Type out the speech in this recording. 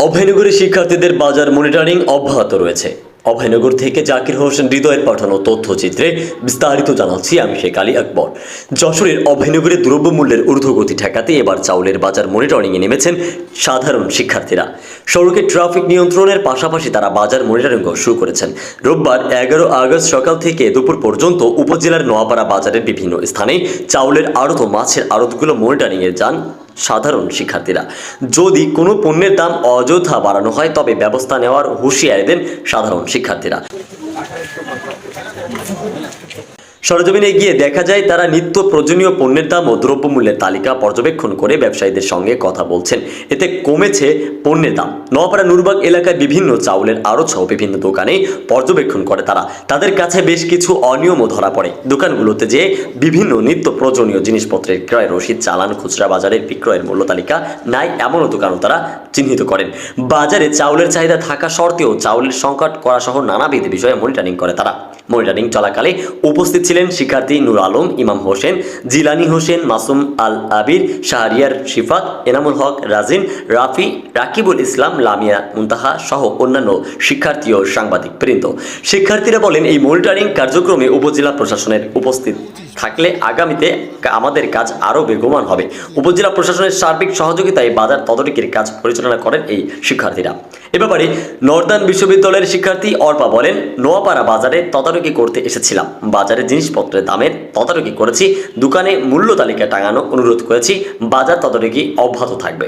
অভয়নগরের শিক্ষার্থীদের বাজার মনিটরিং অব্যাহত রয়েছে। অভয়নগর থেকে জাকির হোসেন হৃদয়ের পাঠানো তথ্যচিত্রে বিস্তারিত জানাচ্ছি আমি শেখ আলী আকবর। যশোরের অভয়নগরে দ্রব্যমূল্যের ঊর্ধ্বগতি ঠেকাতে এবার চাউলের বাজার মনিটরিংয়ে নেমেছেন সাধারণ শিক্ষার্থীরা। সড়কে ট্রাফিক নিয়ন্ত্রণের পাশাপাশি তারা বাজার মনিটরিংও শুরু করেছেন। রোববার এগারো আগস্ট সকাল থেকে দুপুর পর্যন্ত উপজেলার নোয়াপাড়া বাজারের বিভিন্ন স্থানে চাউলের আড়ত মাছের আড়তগুলো মনিটরিংয়ে যান সাধারণ শিক্ষার্থীরা। যদি কোনো পণ্যের দাম অযথা বাড়ানো হয়, তবে ব্যবস্থা নেওয়ার হুঁশিয়ারি দেন সাধারণ শিক্ষার্থীরা। সরজমিনে গিয়ে দেখা যায়, তারা নিত্য প্রয়োজনীয় পণ্যের দাম ও দ্রব্যমূল্যের তালিকা পর্যবেক্ষণ করে ব্যবসায়ীদের সঙ্গে কথা বলছেন। এতে কমেছে পণ্যের দাম। নোয়াপাড়া নুরবাগ এলাকায় বিভিন্ন চাউলের আড়ত সহ বিভিন্ন দোকানে পর্যবেক্ষণ করে তারা। তাদের কাছে বেশ কিছু অনিয়মও ধরা পড়ে। দোকানগুলোতে যে বিভিন্ন নিত্য প্রয়োজনীয় জিনিসপত্রের ক্রয় রসিদ, চালান, খুচরা বাজারের বিক্রয়ের মূল্য তালিকা নাই এমনও দোকানও তারা চিহ্নিত করেন। বাজারে চাউলের চাহিদা থাকা সত্ত্বেও চাউলের সংকট করা সহ নানাবিধ বিষয়ে মনিটরিং করে তারা। মনিটরিং চলাকালে উপস্থিত ছিলেন শিক্ষার্থী নূর আলম, ইমাম হোসেন, জিলানি হোসেন, মাসুম আল আবির, শাহরিয়ার শিফাত, এনামুল হক, রাজিন, রাফি, রাকিবুল ইসলাম, লামিয়া মুন্তাহা সহ অন্যান্য শিক্ষার্থী ও সাংবাদিক বৃন্দ। শিক্ষার্থীরা বলেন, এই মনিটরিং কার্যক্রমে উপজেলা প্রশাসনের উপস্থিত থাকলে আগামীতে আমাদের কাজ আরও বেগবান হবে। উপজেলা প্রশাসনের সার্বিক সহযোগিতায় বাজার তদারকির কাজ পরিচালনা করেন এই শিক্ষার্থীরা। এ ব্যাপারে নর্দার্ন বিশ্ববিদ্যালয়ের শিক্ষার্থী অর্পা বলেন, নোয়াপাড়া বাজারে তদারকি করতে এসেছিলাম। বাজারে জিনিসপত্রের দামের তদারকি করেছি, দোকানে মূল্য তালিকা টাঙানো অনুরোধ করেছি, বাজার তদারকি অব্যাহত থাকবে।